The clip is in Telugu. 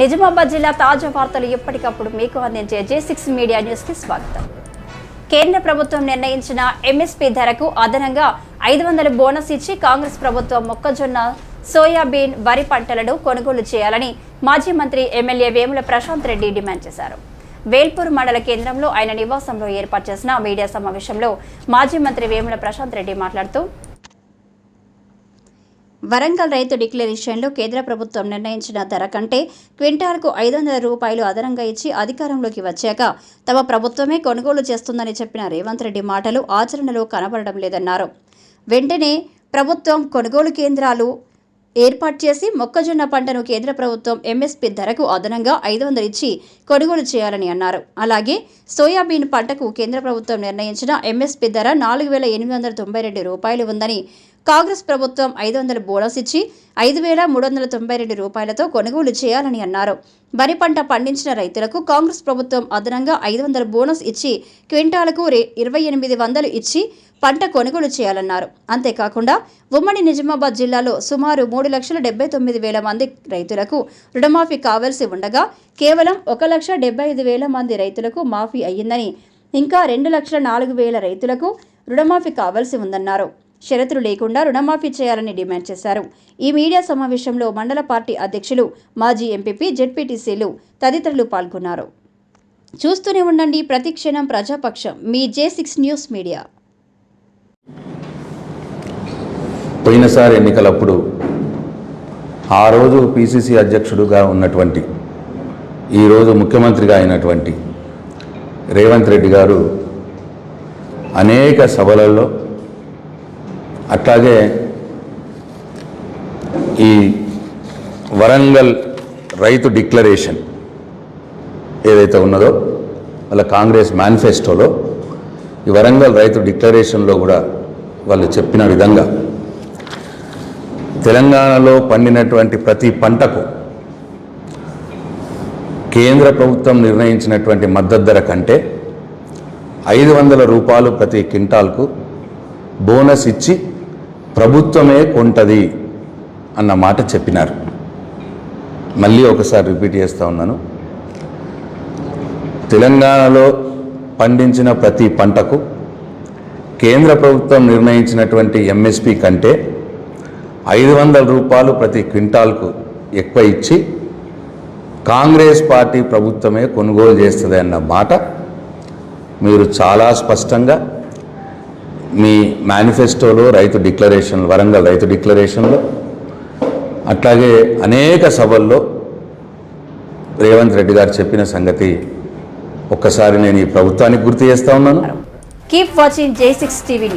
నిజామాబాద్ జిల్లా తాజా వార్తలు ఎప్పటికప్పుడు మీకు అందించే జే సిక్స్ మీడియా న్యూస్కి స్వాగతం. కేంద్ర ప్రభుత్వం నిర్ణయించిన ఎంఎస్పీ ధరకు అదనంగా ఐదు వందల బోనస్ ఇచ్చి కాంగ్రెస్ ప్రభుత్వం మొక్కజొన్న సోయాబీన్ వరి పంటలను కొనుగోలు చేయాలని మాజీ మంత్రి ఎమ్మెల్యే వేముల ప్రశాంత్ రెడ్డి డిమాండ్ చేశారు. వేల్పూర్ మండల కేంద్రంలో ఆయన నివాసంలో ఏర్పాటు చేసిన మీడియా సమావేశంలో మాజీ మంత్రి వేముల ప్రశాంత్ రెడ్డి మాట్లాడుతూ వరంగల్ రైతు డిక్లరేషన్లో కేంద్ర ప్రభుత్వం నిర్ణయించిన ధర కంటే క్వింటాల్కు ఐదు వందల రూపాయలు అదనంగా ఇచ్చి అధికారంలోకి వచ్చాక తమ ప్రభుత్వమే కొనుగోలు చేస్తుందని చెప్పిన రేవంత్ రెడ్డి మాటలు ఆచరణలో కనబడడం లేదన్నారు. వెంటనే ప్రభుత్వం కొనుగోలు కేంద్రాలు ఏర్పాటు చేసి మొక్కజొన్న పంటను కేంద్ర ప్రభుత్వం ఎంఎస్పీ ధరకు అదనంగా ఐదు వందలు ఇచ్చి కొనుగోలు చేయాలని అన్నారు. అలాగే సోయాబీన్ పంటకు కేంద్ర ప్రభుత్వం నిర్ణయించిన ఎంఎస్పీ ధర నాలుగు వేల ఎనిమిది వందల తొంభై రెండు రూపాయలు ఉందని కాంగ్రెస్ ప్రభుత్వం ఐదు వందల బోనస్ ఇచ్చి ఐదు వేల మూడు వందల తొంభై రెండు రూపాయలతో కొనుగోలు చేయాలని అన్నారు. వరి పంట పండించిన రైతులకు కాంగ్రెస్ ప్రభుత్వం అదనంగా ఐదు వందల బోనస్ ఇచ్చి క్వింటాలకు రే ఇరవై ఎనిమిది వందలు ఇచ్చి పంట కొనుగోలు చేయాలన్నారు. అంతేకాకుండా ఉమ్మడి నిజామాబాద్ జిల్లాలో సుమారు మూడు లక్షల డెబ్బై తొమ్మిది వేల మంది రైతులకు రుణమాఫీ కావలసి ఉండగా కేవలం ఒక లక్ష డెబ్బై ఐదు వేల మంది రైతులకు మాఫీ అయ్యిందని ఇంకా రెండు లక్షల నాలుగు వేల రైతులకు రుణమాఫీ కావాల్సి ఉందన్నారు. షరతులు లేకుండా రుణమాఫీ చేయాలని డిమాండ్ చేశారు. ఈ మీడియా సమావేశంలో మండల పార్టీ అధ్యక్షులు మాజీ ఎంపీపీ జెడ్పీటీసీలు తదితరులు పాల్గొన్నారు. చూస్తూనే ఉండండి ప్రతి క్షణం ప్రజాపక్షం మీ జే సిక్స్ న్యూస్ మీడియా. పోయినసారి ఎన్నికలప్పుడు ఆ రోజు పిసిసి అధ్యక్షుడుగా ఉన్నటువంటి ఈరోజు ముఖ్యమంత్రిగా అయినటువంటి రేవంత్ రెడ్డి గారు అనేక సభలలో అట్లాగే ఈ వరంగల్ రైతు డిక్లరేషన్ ఏదైతే ఉన్నదో వాళ్ళ కాంగ్రెస్ మేనిఫెస్టోలో ఈ వరంగల్ రైతు డిక్లరేషన్లో కూడా వాళ్ళు చెప్పిన విధంగా తెలంగాణలో పండినటువంటి ప్రతి పంటకు కేంద్ర ప్రభుత్వం నిర్ణయించినటువంటి మద్దతు ధర కంటే ఐదు వందల రూపాయలు ప్రతి క్వింటాల్కు బోనస్ ఇచ్చి ప్రభుత్వమే కొంటది అన్న మాట చెప్పినారు. మళ్ళీ ఒకసారి రిపీట్ చేస్తూ ఉన్నాను. తెలంగాణలో పండించిన ప్రతి పంటకు కేంద్ర ప్రభుత్వం నిర్ణయించినటువంటి ఎంఎస్పి కంటే ఐదు వందల రూపాయలు ప్రతి క్వింటాల్కు ఎక్కువ ఇచ్చి కాంగ్రెస్ పార్టీ ప్రభుత్వమే కొనుగోలు చేస్తుంది అన్న మాట మీరు చాలా స్పష్టంగా మీ మేనిఫెస్టోలో రైతు డిక్లరేషన్ వరంగల్ రైతు డిక్లరేషన్లో అట్లాగే అనేక సభల్లో రేవంత్ రెడ్డి గారు చెప్పిన సంగతి ఒక్కసారి నేను ఈ ప్రభుత్వానికి గుర్తు చేస్తా ఉన్నాను. Keep watching J six TV